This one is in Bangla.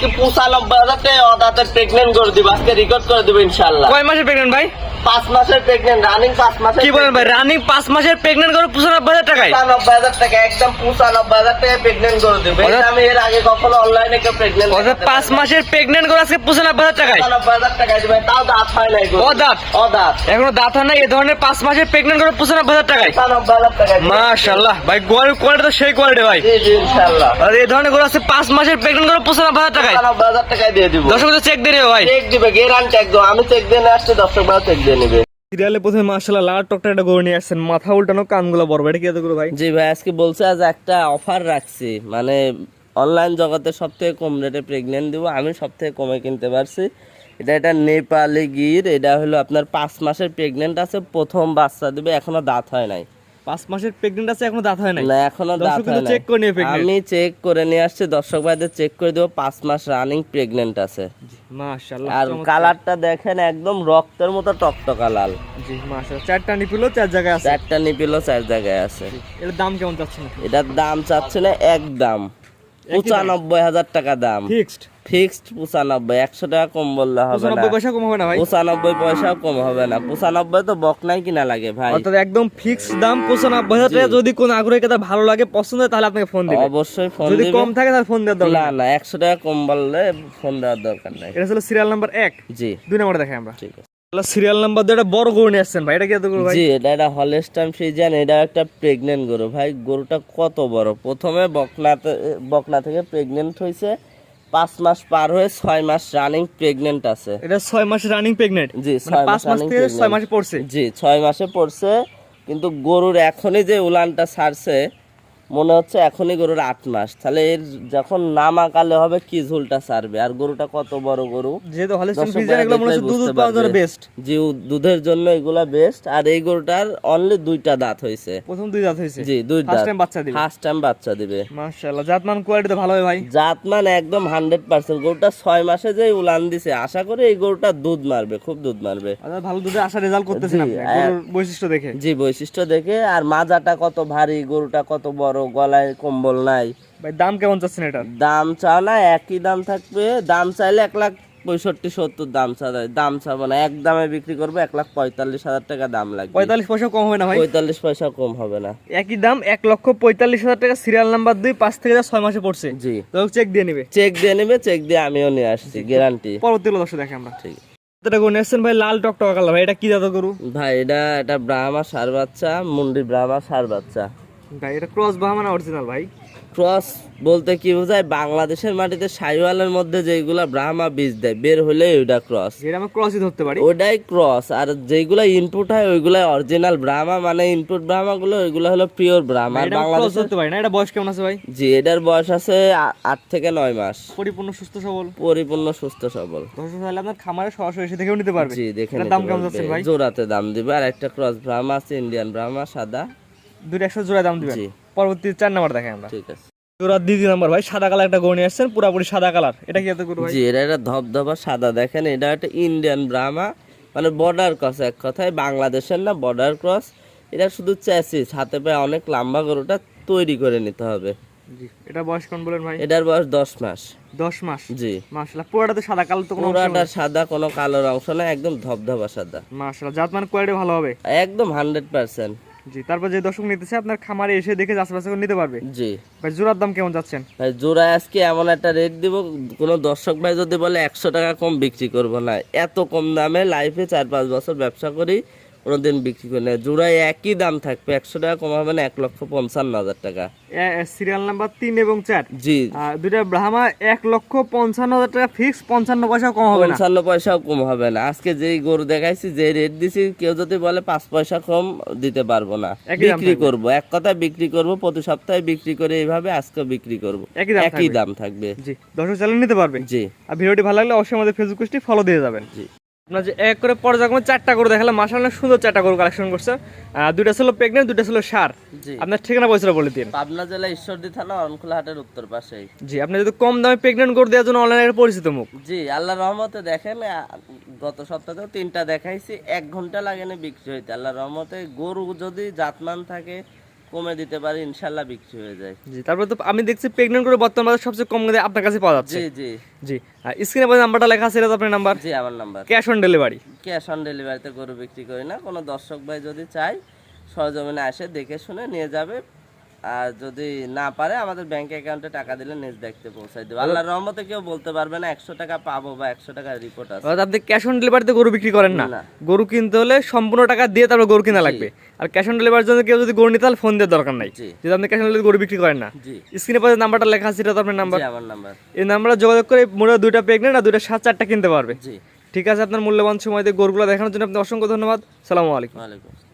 আজকে পঁচানব্বই হাজার টাকা প্রেগনেন্ট করে দিব আজকে রেকর্ড করে দিব ইনশাল্লাহ কয় মাসের প্রেগনেন্ট ভাই? পাঁচ মাসের প্রেগনেন্ট রানিং পাঁচ মাসের কি বলেন ভাই রানিং পাঁচ মাসের প্রেগনেন্ট করে পঁচানব্বই হাজার টাকায়? পঁচানব্বই হাজার টাকা একদম পঁচানব্বই হাজার টাকা প্রেগনেন্ট করে দেবে। আমি এর আগে কখনো অনলাইনে কেউ প্রেগনেন্ট অর্থাৎ পাঁচ মাসের প্রেগনেন্ট করে আজকে পঁচানব্বই হাজার টাকায়? পঁচানব্বই হাজার টাকা দিবে। তাও দাঁত হয় নাই গরু। অদাঁত? অদাঁত। এখনও দাঁত হয় না এই ধরনের পাঁচ মাসের প্রেগনেন্ট করে পঁচানব্বই হাজার টাকায়? পঁচানব্বই হাজার টাকা মাশাল্লাহ ভাই গোয়ার কোয়ালিটি তো সেই কোয়ালিটি ভাই। জি জি ইনশাল্লাহ আর এই ধরনের গরু আছে পাঁচ মাসের প্রেগনেন্ট করে পঁচানব্বই হাজার টাকায়? পঁচানব্বই হাজার টাকায় দিয়ে দিব। দর্শক চেক দিয়ে নেবে ভাই। চেক দিবে গ্যারান্টি একদম আমি চেক দিয়ে নিয়ে আসছি দর্শক ভাই চেক দিয়ে নিবে। সিরিয়ালে প্রথমে মাশাল্লাহ লাল টকটা একটা গরু নিয়ে আসছেন। মাথা উল্টানো কানগুলো বড় এটা কি এত গরু ভাই? জি ভাই আজকে বলছে আজ একটা অফার রাখছি। মানে অনলাইন জগতে সব থেকে কম রেটে প্রেগনেন্ট দিব আমি সব থেকে কমে কিনতে পারছি। এটা এটা নেপালি গির এটা হলো আপনার পাঁচ মাসের প্রেগনেন্ট আছে প্রথম বাচ্চা দিবে এখনও দাঁত হয় নাই। পাঁচ মাসের প্রেগনেন্ট আছে এখনও দাঁত হয় নাই। না এখনও দাঁত হয় চেক করে নিয়ে আমি চেক করে নিয়ে আসছি দর্শক ভাইদের চেক করে দেবো পাঁচ মাস রানিং প্রেগনেন্ট আছে। মাশাআল্লাহ আর কালারটা দেখেন একদম রক্তের মতো টকটকা লাল। জি মাশাআল্লাহ চারটা নিপিলো চার জায়গায় আছে। চারটা নিপিলও চার জায়গায় আছে। এর দাম কেমন চাচ্ছেন এটার দাম চাচ্ছে না এক দাম পঁচানব্বই হাজার টাকা দাম। ফিক্সড ফিক্সড পঁচানব্বই একশো টাকা কম বললে হবে না। পয়সা কম হবে না ভাই। পঁচানব্বই পয়সাও কম হবে না। পঁচানব্বই তো বকনাই কিনা লাগে ভাই। অর্থাৎ একদম ফিক্সড দাম পঁচানব্বই হাজার টাকা। যদি কোন আগ্রহী কথা ভালো লাগে পছন্দ হয় তাহলে আপনাকে ফোন দিবে। অবশ্যই ফোন যদি কম থাকে তাহলে ফোন দেওয়ার দরকার না না একশো টাকা কম বললে ফোন দেওয়ার দরকার নাই। এটা ছিল সিরিয়াল নাম্বার এক। জি। দুই নম্বর দেখাই আমরা। ঠিক আছে। সিরিয়াল নাম্বার একটা বড় গরু নিয়ে আসছেন ভাই এটা কি এত গরু ভাই? জি এটা একটা হলেস্টাইন ফ্রিজিয়ান এটা একটা গরু। ভাই গরুটা কত বড়? প্রথমে বকনাতে বকনা থেকে প্রেগনেন্ট হয়েছে পাঁচ মাস পার হয়ে ছয় মাস রানিং প্রেগনেন্ট আছে। এটা ছয় মাস রানিং প্রেগনেন্ট জি মানে ছয় পাঁচ মাস মাস থেকে ছয় মাসে পড়ছে? জি ছয় মাসে পড়ছে কিন্তু গরুর এখনই যে উলানটা ছাড়ছে মনে হচ্ছে এখনই গরুর আট মাস। তাহলে এর যখন নাম নামাকালে হবে কি ঝুলটা ছাড়বে আর গরুটা কত বড় গরু। বেস্ট জি দুধের জন্য এগুলা বেস্ট আর এই গরুটার অনলি দুইটা দাঁত হয়েছে প্রথম দুই দাঁত হয়েছে জি দুই দাঁত। বাচ্চা দিবে? ফার্স্ট টাইম বাচ্চা দিবে। মাশাআল্লাহ জাতমান কোয়ালিটি ভালো ভাই। জাতমান একদম হান্ড্রেড পার্সেন্ট গরুটা ছয় মাসে যে উলান দিছে আশা করি এই গরুটা দুধ মারবে খুব দুধ মারবে। অর্থাৎ ভালো দুধে আশা রেজাল্ট করতেছেন আপনি বৈশিষ্ট্য দেখে। জি বৈশিষ্ট্য দেখে। আর মাজাটা কত ভারী গরুটা কত বড় গলায় কম্বল নাই। ভাই দাম কেমন চাচ্ছেন এটার? দাম চাও না একই দাম থাকবে। দাম চাইলে এক লাখ পঁয়ষট্টি সত্তর দাম চা দাম চাবো না এক দামে বিক্রি করব এক লাখ পঁয়তাল্লিশ হাজার টাকা দাম লাগবে। পঁয়তাল্লিশ পয়সা কম হবে না ভাই? পঁয়তাল্লিশ পয়সা কম হবে না। একই দাম এক লক্ষ পঁয়তাল্লিশ হাজার টাকা সিরিয়াল নাম্বার দুই পাঁচ থেকে ছয় মাসে পড়ছে। জি। চেক দিয়ে নিবে। চেক দিয়ে নেবে চেক দিয়ে আমিও নিয়ে আসছি গ্যারান্টি পরবর্তী দর্শক দেখে আমরা। ঠিক। এটা গরু ভাই লাল এটা কি জাত গরু? ভাই এটা এটা ব্রাহ্মা সার বাচ্চা মুন্ডি ব্রাহ্মা সার বাচ্চা। ভাই এটা ক্রস বাহামা না অরিজিনাল ভাই। ক্রস বলতে কি বোঝায়? বাংলাদেশের মাটিতে সাইওয়ালের মধ্যে যেগুলা ব্রাহ্মা বীজ দেয় বের হলে ক্রস। যেটা আমরা ক্রসই ধরতে পারি। ওটাই ক্রস। আর যেগুলা ইনপুট হয় অরিজিনাল ব্রাহ্মা মানে ইনপুট ব্রাহ্মা গুলো ওইগুলো হলো পিওর ব্রাহ্মা। আর এটা ধরতে পারি না। এটা বয়স কেমন আছে ভাই? জি এটার বয়স আছে আট থেকে নয় মাস। পরিপূর্ণ সুস্থ সবল? পরিপূর্ণ সুস্থ সবল। দর্শক তাহলে আপনার খামারে সরাসরি এসে দেখেও নিতে পারবে। জি দেখে দাম কেমন। যাচ্ছেন ভাই? জোড়াতে দাম দিবে। আর একটা ক্রস ব্রাহ্মা আছে ইন্ডিয়ান ব্রাহ্মা সাদা। দুটো একশো জোড়া দাম দিবেন। পরবর্তী চার নাম্বার দেখাই আমরা। ঠিক আছে। জোড়া দ্বিতীয় নাম্বার ভাই সাদা কালার একটা গরু নিয়ে আসছেন পুরাপুরি সাদা কালার। এটা কি এত গরু ভাই? জি এটা একটা ধবধবা সাদা দেখেন এটা একটা ইন্ডিয়ান ব্রাহ্মা মানে বর্ডার ক্রস এক কথায় বাংলাদেশের না বর্ডার ক্রস এটা শুধু চ্যাসিস হাতে পায়ে অনেক লম্বা গরুটা তৈরি করে নিতে হবে। এটা বয়স কোন বলেন ভাই? এটার বয়স দশ মাস। দশ মাস? জি। মাশাআল্লাহ পুরোটা তো সাদা কালো তো কোনো পুরাটা সাদা কোনো কালোর অংশ না একদম ধবধবা সাদা। মাশাআল্লাহ জাতমান কোয়ালিটি ভালো হবে? একদম হান্ড্রেড পার্সেন্ট জি তারপর যে দর্শক নিতেছে আপনার খামারে এসে দেখে যাচাই করে নিতে পারবে। জি। ভাই জোড়ার দাম কেমন যাচ্ছেন? ভাই জোড়া আজকে এমন একটা রেট দিব কোনো দর্শক ভাই যদি বলে একশো টাকা কম বিক্রি করব না এত কম দামে লাইফে চার পাঁচ বছর ব্যবসা করি কোনোদিন বিক্রি করি না। জোড়ায় একই দাম থাকবে একশো টাকা কম হবে না এক লক্ষ পঞ্চান্ন হাজার টাকা। সিরিয়াল নাম্বার তিন এবং চার? জি। দুইটা ব্রাহ্মা এক লক্ষ পঞ্চান্ন হাজার টাকা ফিক্স পঞ্চান্ন পয়সা কম হবে পঞ্চান্ন পয়সাও কম হবে না। আজকে যেই গরু দেখাইছি যে রেট দিছি কেউ যদি বলে পাঁচ পয়সা কম দিতে পারব না। বিক্রি করব এক কথা বিক্রি করব প্রতি সপ্তাহে বিক্রি করে এইভাবে আজকে বিক্রি করব। একই দাম একই থাকবে। দাম থাকবে। জি দর্শক চ্যানেল নিতে পারবে জি। আর ভিডিওটি ভালো লাগলে অবশ্যই আমাদের ফেসবুক পেজটি ফলো দিয়ে যাবেন। জি। আপনার যে এক করে পর্যায়ক্রমে চারটা গরু দেখালাম মাসাল্লাহ সুন্দর চারটা গরু কালেকশন করছে। দুইটা ছিল প্রেগনেন্ট দুইটা ছিল সার। আপনার ঠিকানা পয়সা বলে দিন। পাবনা জেলা ঈশ্বরদী থানা অরণখোলা হাটের উত্তর পাশেই। জি আপনি যদি কম দামে প্রেগনেন্ট গরু দেওয়ার জন্য অনলাইনে পরিচিত মুখ। জি আল্লাহ রহমতে দেখেন গত সপ্তাহেও তিনটা দেখাইছি এক ঘণ্টা লাগে না বিক্রি হইতে। আল্লাহ রহমতে গরু যদি জাতমান থাকে কমে দিতে পারি ইনশাল্লাহ বিক্রি হয়ে যায়। জি তারপরে তো আমি দেখছি প্রেগনেন্ট করে বর্তমান বাজার সবচেয়ে কম দামে আপনার কাছে পাওয়া যাচ্ছে। জি জি। জি স্ক্রিনে পাশে নাম্বারটা লেখা আছে এটা আপনার নাম্বার জি আমার number cash on delivery cash on ডেলিভারিতে গরু বিক্রি করি না কোনো দর্শক ভাই যদি চায় সরজমিনে আসে দেখে শুনে নিয়ে যাবে। আর যদি না পারে আমাদের ব্যাংক অ্যাকাউন্টে টাকা দিলে নিজ দেখতে পৌঁছাই দেবে। আল্লাহর রহমতে কেউ বলতে পারবে না একশো টাকা পাবো বা একশো টাকার রিপোর্ট আছে। আপনি ক্যাশ অন ডেলিভারিতে গরু বিক্রি করেন না। গরু কিনতে হলে সম্পূর্ণ টাকা দিয়ে তারপর গরু কিনা লাগবে। আর ক্যাশ অন ডেলিভারির জন্য কেউ যদি গরু নিতে তাহলে ফোন দেওয়ার দরকার নাই। যদি আপনি ক্যাশ অন ডেলিভারি গরু বিক্রি করেন না। জি। স্ক্রিনে পাশে নাম্বারটা লেখা আছে এটা তো আপনার নাম্বার আমার নাম্বার এই নাম্বারে যোগাযোগ করে মোটা দুইটা প্রেগনেন্ট আর দুইটা সাত চারটা কিনতে পারবে। জি। ঠিক আছে আপনার মূল্যবান সময় দিয়ে গরুগুলো দেখানোর জন্য আপনি অসংখ্য ধন্যবাদ। সালামু আলাইকুম। আসসালাম।